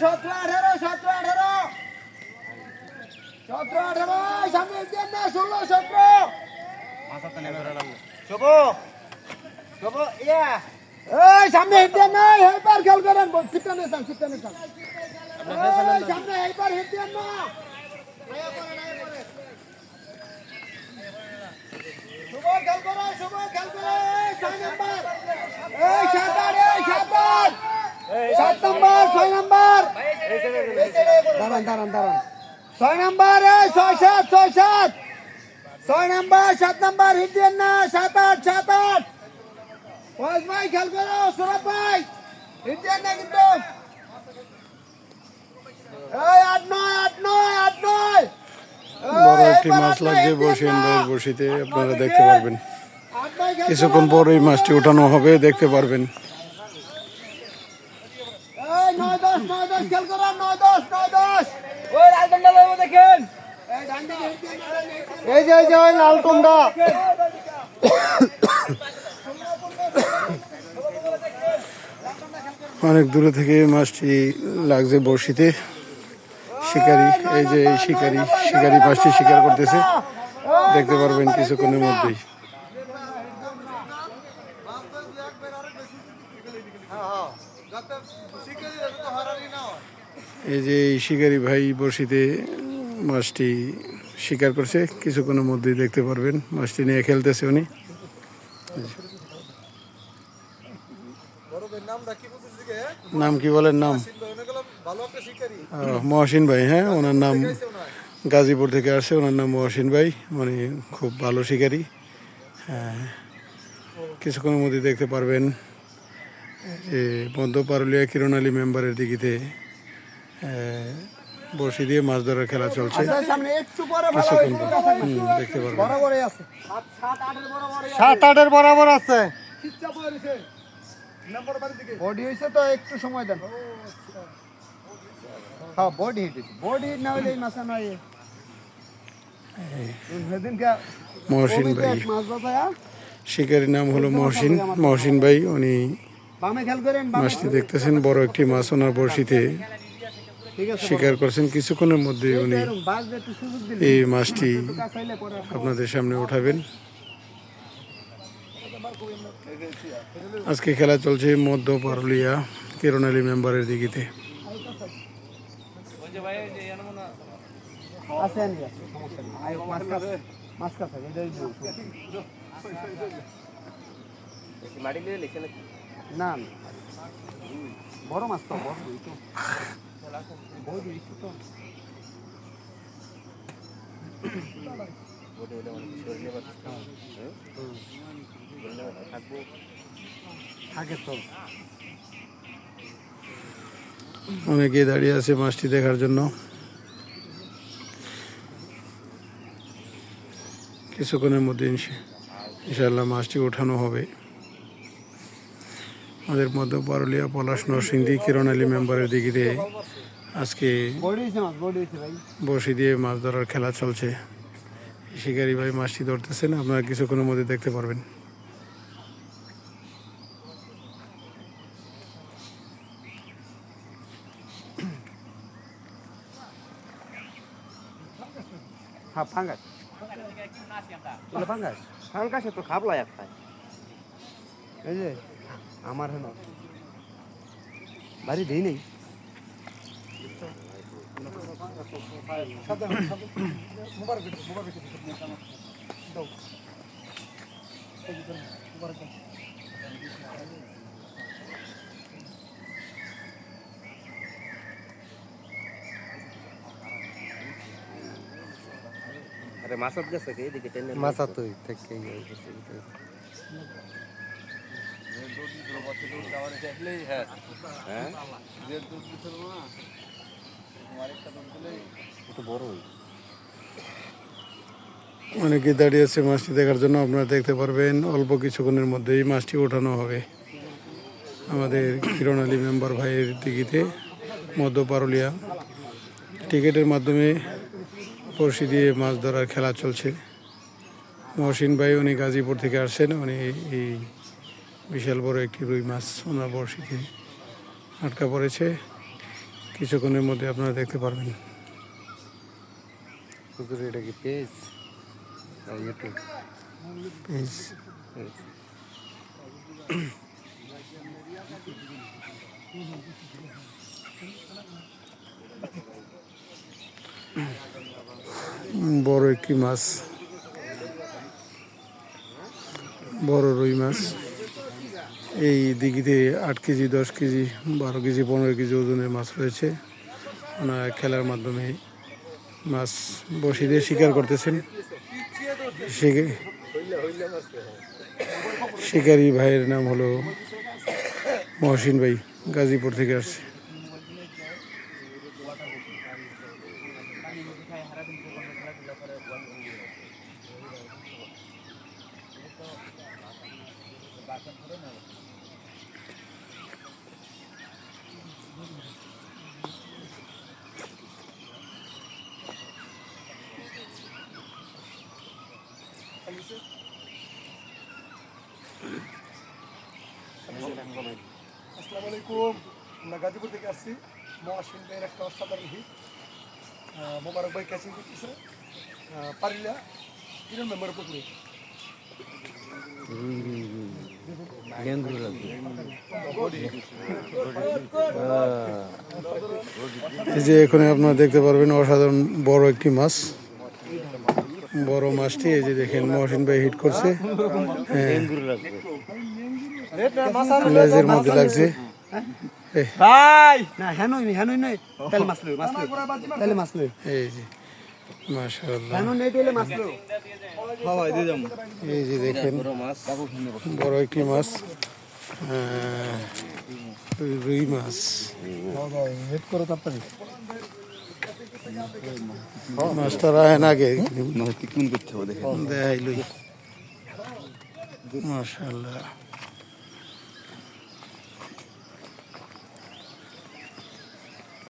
সতেরো আঠারো সতেরো আঠারো। সতেরো আঠারো সামনে দিয়ে না ষোলো সতেরো শুভ শুভ ইয়া এই সামনে এইবার খেল করেন সিটটা নেসান সিটটা নেসান এই সামনে এইবার হিট দেন না শুভ খেল করো শুভ খেল করো এই ছয় নাম্বার এই সাত আট এই সাত আট সাত নাম্বার ছয় নাম্বার দাঁড়ান দাঁড়ান দাঁড়ান ছয় নাম্বার এই ছয় সাত ছয় সাত ছয় নাম্বার সাত নাম্বার হিট দেন না সাত আট সাত আট ওয়াজ ভাই খেল করো সুরভ ভাই হিট দেন না কিন্তু এই আট নয় আট নয় আট নয় বড় একটি মাছ লাগছে বসিন ভাইয়ের বসিতে আপনারা দেখতে পারবেন। কিছুক্ষণ পর এই মাছটি উঠানো হবে দেখতে পারবেন। এই ওই যে এই যে ওই লাল কুমড়া অনেক দূরে থেকে মাছটি লাগছে বড়শিতে শিকারি, এই যে এই শিকারি শিকারি মাছটি শিকার করতেছে। দেখতে পারবেন কিছুক্ষণের মধ্যেই। এই যে এই শিকারি ভাই বড়শিতে মাছটি শিকার করছে, কিছুক্ষণের মধ্যেই দেখতে পারবেন মাছটি নিয়ে খেলতেছে উনি। নাম কি বলেন নাম? মহসিন ভাই হ্যাঁ ওনার নাম গাজীপুর থেকে আসছে ওনার নাম মহসিন ভাই উনি খুব ভালো শিকারী। হ্যাঁ কিছুক্ষণের মধ্যে দেখতে পারবেন যে মধ্য পারুলিয়া কিরণ আলী মেম্বারের দিকিতে বসি দিয়ে মাছ ধরার খেলা চলছে। সামনে একটু পরে কিছুক্ষণ দেখতে পারবেন। সাত আটের বরাবর আছে। বডি হয়েছে তো একটু সময় দেন। হ্যাঁ বডি হিট হয়েছে বডি হিট না হলে এই মাছ নয় মহসিন ভাই। শিকারীর নাম হলো মহসিন মহসিন ভাই। উনি মাছটি দেখতেছেন বড় একটি মাছ ওনার বড়শিতে। শিকার করছেন। কিছুক্ষণের মধ্যে উনি এই মাছটি আপনাদের সামনে উঠাবেন। আজকে খেলা চলছে মধ্য পারুলিয়া কিরণ আলী মেম্বারের না না। বড় মাছ তো বড় দুই তো বড় দুই তো থাকে তো অনেকে দাঁড়িয়ে আছে মাছটি দেখার জন্য। কিছুক্ষণের মধ্যে ইনশা- ইনশাআল্লাহ মাছটি ওঠানো হবে। আমাদের মধ্য পারুলিয়া পলাশ নরসিংদী কিরণ আলী মেম্বারের দিকে আজকে বড়শি দিয়ে মাছ ধরার খেলা চলছে। শিকারি ভাই মাছটি ধরতেছেন, আপনারা কিছুক্ষণের মধ্যে দেখতে পারবেন। হ্যাঁ ফাঙ্গাস। ফাঙ্গাস। তো আমার হেন বাড়ি দেই নেই। আরে মাছত গেছে কি এদিকে টেনে মাছা তুই থেকে হ্যাঁ একটু বড় হই অনেকে দাঁড়িয়ে আছে মাছটি দেখার জন্য। আপনারা দেখতে পারবেন, অল্প কিছুক্ষণের মধ্যেই মাছটি ওঠানো হবে। আমাদের কিরণ আলী মেম্বার ভাইয়ের টিকিটে মধ্য পারুলিয়া টিকিটের মাধ্যমে পড়শি দিয়ে মাছ ধরার খেলা চলছে। মহসিন ভাই, উনি গাজীপুর থেকে আসছেন। উনি এই বিশাল বড় একটি রুই মাছ ওনার বড়শিতে আটকা পড়েছে। কিছুক্ষণের মধ্যে আপনারা দেখতে পারবেন। এটা কি পেজ? YouTube page. বড় একটি মাছ। বড় রুই মাছ। এই দিঘিতে আট কেজি, দশ কেজি, বারো কেজি, পনেরো কেজি ওজনের মাছ রয়েছে। ওনারা খেলার মাধ্যমে মাছ বসিয়ে শিকার করতেছেন। শিকে- শিকারী ভাইয়ের নাম হলো মহসিন ভাই, গাজীপুর থেকে আসছে। আসসালামু আলাইকুম আমরা গাজীপুর থেকে আসছি। মহাসিন ভাইয়ের একটা অসাধারণ হিট মোবারক ভাই ক্যাচিং করতেছে। পারিলা তিন মেম্বারের পুকুরে? এই যে এখানে আপনারা দেখতে পারবেন অসাধারণ বড় একটি মাছ। বড় মাছটি এই যে দেখেন মহসিন ভাই হিট করছে। হ্যাঁ। লেজের মধ্যে লাগছে। এই। যে এই দেখেন বড় একটি মাছ। রুই মাছ। হেড করো তাড়াতাড়ি। মাছটা আয়েন আগে। তিকুন করতে হবে দেখেন। মাশাআল্লাহ।